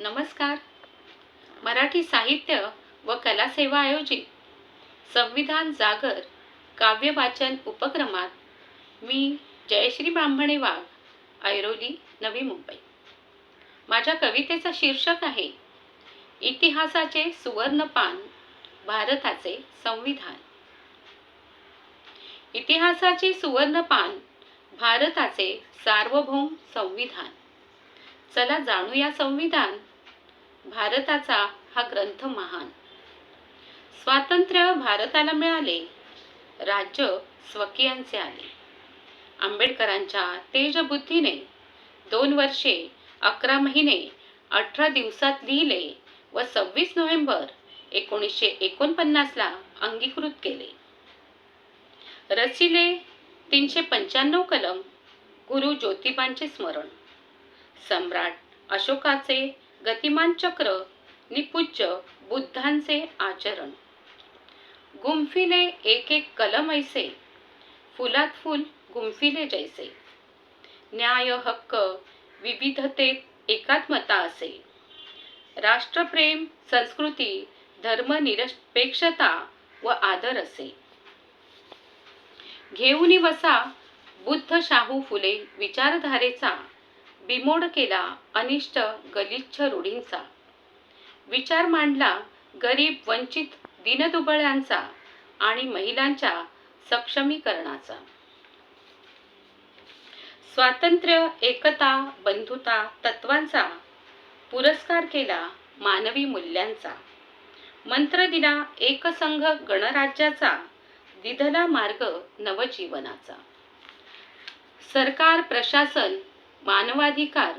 नमस्कार. मराठी साहित्य व कला सेवा आयोजित संविधान जागर काव्य वाचन उपक्रमात मी जयश्री ब्राह्मणे वाघ ऐरोली नवी मुंबई. माझ्या कवितेचा शीर्षक आहे इतिहासाचे सुवर्णपान भारताचे संविधान. इतिहासाचे सुवर्णपान भारताचे सार्वभौम संविधान. चला जाणूया संविधान. भारताचा हा ग्रंथ महान. स्वातंत्र्य भारताला मिळाले. राज्य स्वकीयांचे आले. आंबेडकरांच्या तेजबुद्धीने दोन वर्षे अकरा महिने अठरा दिवसात लिहिले व सव्वीस नोव्हेंबर एकोणीसशे एकोणपन्नासला अंगीकृत केले. रचिले तीनशे पंच्याण्णव कलम गुरु ज्योतिबांचे स्मरण. सम्राट अशोकाचे गतिमान चक्र निपूज्य बुद्धांचे आचरण. गुंफिले एक एक कलम ऐसे फुलात फुल गुंफिले जैसे. न्याय हक्क विविधतेत एकात्मता असे. राष्ट्रप्रेम संस्कृती धर्मनिरपेक्षता व आदर असे. घेऊनी वसा बुद्ध शाहू फुले विचारधारेचा बिमोड केला अनिष्ट गलिच्छ रूढींचा. विचार मांडला गरीब वंचित दिनदुबळ्यांचा आणि महिलांच्या सक्षमीकरणाचा. स्वातंत्र्य एकता बंधुता तत्वांचा पुरस्कार केला मानवी मूल्यांचा. मंत्र दिला एकसंघ गणराज्याचा दिधला मार्ग नवजीवनाचा. सरकार प्रशासन मानवाधिकार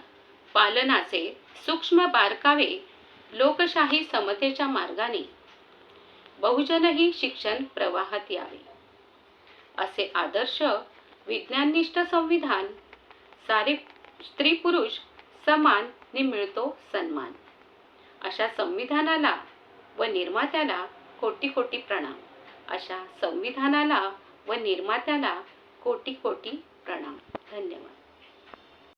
पालनाचे सूक्ष्म बारकावे लोकशाही समतेच्या मार्गाने. बहुजनही शिक्षण प्रवाहात यावे. असे आदर्श विज्ञाननिष्ठ संविधान सारे स्त्री पुरुष समान नि मिळतो सन्मान. अशा संविधानाला व निर्मात्याला कोटी कोटी प्रणाम. अशा संविधानाला व निर्मात्याला कोटी कोटी प्रणाम. धन्यवाद.